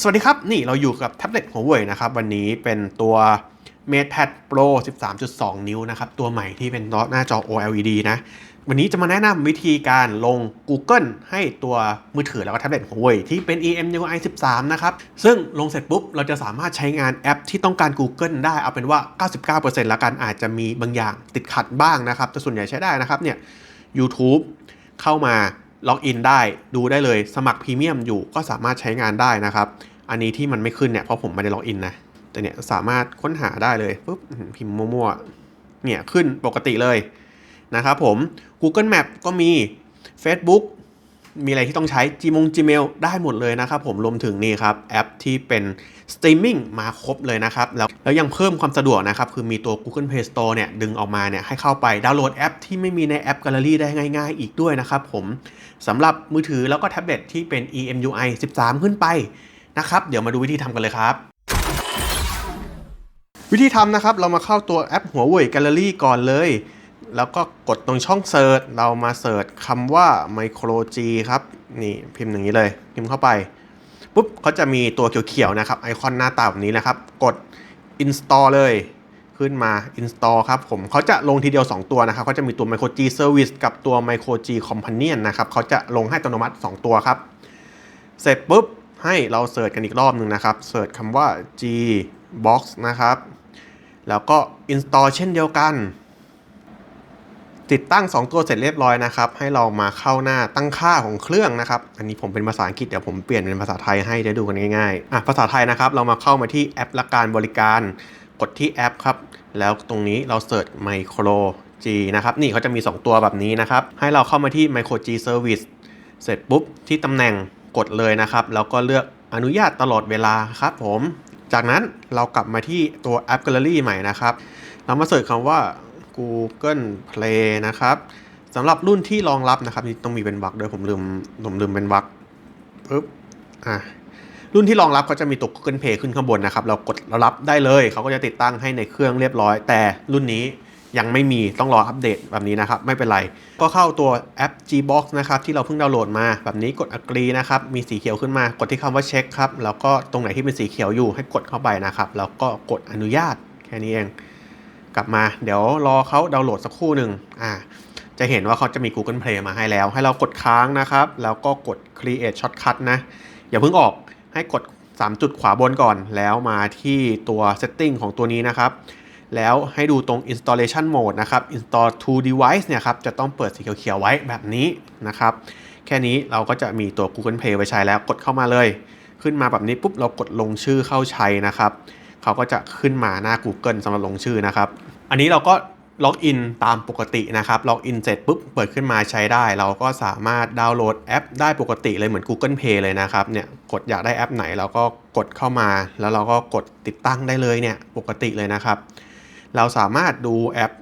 สวัสดีครับ นี่เราอยู่กับแท็บเล็ตหัวเว่ยนะครับ วันนี้เป็นตัว MatePad Pro 13.2 นิ้วนะครับ ตัวใหม่ที่เป็นหน้าจอ OLED นะ วันนี้จะมาแนะนำวิธีการลง Google ให้ตัวมือถือแล้วก็แท็บเล็ตหัวเว่ยที่เป็น EMUI 13 นะครับ ซึ่งลงเสร็จปุ๊บ เราจะสามารถใช้งานแอปที่ต้องการ Google ได้เอาเป็นว่า 99%ละกันอาจจะมีบางอย่างติดขัดบ้างนะครับ แต่ส่วนใหญ่ใช้ได้นะครับเนี่ย YouTube เข้ามา ล็อกอินได้ดูได้เลยสมัครพรีเมียมอยู่ก็สามารถใช้งานได้นะครับ อันนี้ที่มันไม่ขึ้นเนี่ยเพราะผมไม่ได้ล็อกอินนะแต่เนี่ยสามารถค้นหาได้เลยปุ๊บพิมพ์มั่วๆเนี่ยขึ้นปกติเลยนะครับผม Google Map ก็มี Facebook มีอะไรที่ต้องใช้ Gmong Gmail ได้หมดเลยนะครับผมรวมถึงนี่ครับแอปที่เป็นสตรีมมิ่งมาครบเลยนะครับ แล้วแล้วยังเพิ่มความสะดวกนะครับ คือมีตัว Google Play Store เนี่ยดึงออกมาเนี่ยให้เข้าไปดาวน์โหลดแอปที่ไม่มีในแอป Gallery ได้ง่าย ๆ อีกด้วยนะครับผมสำหรับมือถือแล้วก็แท็บเล็ตที่เป็น EMUI 13 ขึ้นไปนะครับเดี๋ยวมาดูวิธีทำกันเลยครับวิธีทำนะครับ เรามาเข้าตัวแอปหัวเว่ย Gallery ก่อนเลย แล้วก็กดตรงช่องเซิร์ชเรามาเสิร์ชคำว่า Micro G ครับ นี่พิมพ์อย่างนี้เลย พิมพ์เข้าไปปุ๊บเขาจะมีตัวเขียวๆนะครับ ไอคอนหน้าตาแบบนี้นะครับ กด install เลยขึ้นมา install ครับผมเขาจะลงทีเดียว 2 ตัวนะครับเขาจะมีตัว Micro G Service กับตัว Micro G Companion นะครับเขาจะลงให้อัตโนมัติ 2 ตัวครับ เสร็จปุ๊บให้เราเสิร์ชกันอีกรอบหนึ่งนะครับเสิร์ชคำว่า G Box นะครับ แล้วก็ install เช่นเดียวกัน ติดตั้ง 2 ตัวเสร็จเรียบร้อยนะครับ ให้เรามาเข้าหน้าตั้งค่าของเครื่องนะครับ อันนี้ผมเป็นภาษาอังกฤษเดี๋ยวผมเปลี่ยนเป็นภาษาไทยให้ได้ดูกันง่ายๆอะภาษาไทยนะครับ เรามาเข้ามาที่แอปละการบริการ กดที่แอปครับ แล้วตรงนี้เราเสิร์ช Micro G นะครับ นี่เขาจะมี 2 ตัวแบบนี้นะครับ ให้เราเข้ามาที่ Micro G Service เสร็จปุ๊บที่ตำแหน่งกดเลยนะครับ แล้วก็เลือกอนุญาตตลอดเวลาครับผม จากนั้นเรากลับมาที่ตัวแอป Gallery ใหม่นะครับ เรามาเสิร์ชคำว่า Google Play นะครับสำหรับรุ่นที่รองรับนะครับนี่ต้องมีเป็นบักด้วยผมลืมผมลืมเป็นบักปึ๊บอะรุ่นที่รองรับเขาจะมีตัว Google Play ขึ้นข้างบนนะครับ เรากดเรารับได้เลยเขาก็จะติดตั้งให้ในเครื่องเรียบร้อย แต่รุ่นนี้ยังไม่มีต้องรออัปเดตแบบนี้นะครับ ไม่เป็นไร ก็เข้าตัวแอป Gbox นะครับ ที่เราเพิ่งดาวน์โหลดมาแบบนี้กด agree นะครับ มีสีเขียวขึ้นมากดที่คำว่าเช็คครับ แล้วก็ตรงไหนที่เป็นสีเขียวอยู่ให้กดเข้าไปนะครับ แล้วก็กดอนุญาตแค่นี้เอง กลับมาเดี๋ยวรอเขาดาวน์โหลดสักครู่หนึ่งอ่าจะเห็นว่าเขาจะมี Google Play มาให้แล้ว ให้เรากดค้างนะครับ แล้วก็กด create shortcut นะ อย่าเพิ่งออกให้กด 3 จุดขวาบนก่อน แล้วมาที่ตัว setting ของตัวนี้นะครับ แล้วให้ดูตรง installation mode นะครับ install to device เนี่ยครับ จะต้องเปิดสีเขียวๆไว้แบบนี้นะครับ แค่นี้เราก็จะมีตัว Google Play ไว้ใช้แล้ว กดเข้ามาเลย ขึ้นมาแบบนี้ปุ๊บเรากดลงชื่อเข้าใช้นะครับ เขาก็จะขึ้นมาหน้า Google สำหรับลงชื่อนะครับ อันนี้เราก็ล็อกอินตามปกตินะครับ ล็อกอินเสร็จปุ๊บ เปิดขึ้นมาใช้ได้ เราก็สามารถดาวน์โหลดแอปได้ปกติเลยเหมือน Google Play เลยนะครับ เนี่ย กดอยากได้แอปไหนเราก็กดเข้ามา แล้วเราก็กดติดตั้งได้เลยเนี่ย ปกติเลยนะครับ เราสามารถดูแอป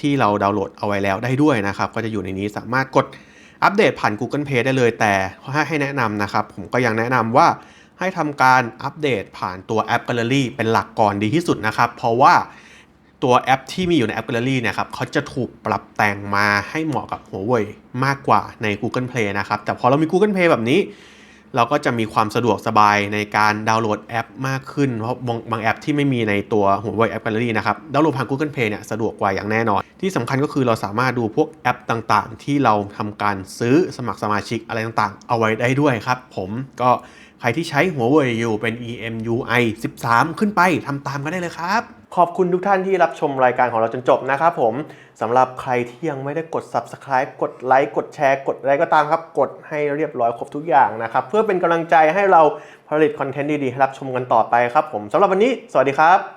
ที่เราดาวน์โหลดเอาไว้แล้วได้ด้วยนะครับ ก็จะอยู่ในนี้สามารถกดอัปเดตผ่าน Google Play ได้เลย แต่ให้แนะนำนะครับ ผมก็ยังแนะนำว่า ให้ทำการอัปเดตผ่านตัวแอป Gallery เป็นหลักก่อนดีที่สุดนะครับ เพราะว่าตัวแอปที่มีอยู่ในแอป Gallery เนี่ยครับเขาจะถูกปรับแต่งมาให้เหมาะกับหัวเว่ยมากกว่าใน Google Play นะครับ แต่พอเรามี Google Play แบบนี้ เราก็จะมีความสะดวกสบายในการดาวน์โหลดแอปมากขึ้น เพราะบางบางแอปที่ไม่มีในตัวหัวเว่ยแอป Gallery นะครับ ดาวน์โหลดผ่าน Google Play เนี่ยสะดวกกว่าอย่างแน่นอน ที่สำคัญก็คือเราสามารถดูพวกแอปต่างๆ ที่เราทำการซื้อสมัครสมาชิกอะไรต่างๆ เอาไว้ได้ด้วยครับ ผมก็ ใครที่ใช้หัวเว่ยอยู่เป็น EMUI 13 ขึ้นไปทำตามกันได้เลยครับ ขอบคุณทุกท่านที่รับชมรายการของเราจนจบนะครับผมสำหรับใครที่ยังไม่ได้กด Subscribe กดไลค์กดแชร์กดอะไรก็ตามครับ กดให้เรียบร้อยครบทุกอย่างนะครับ เพื่อเป็นกำลังใจให้เราผลิตคอนเทนต์ดีๆให้รับชมกันต่อไปครับผมสำหรับวันนี้ สวัสดีครับ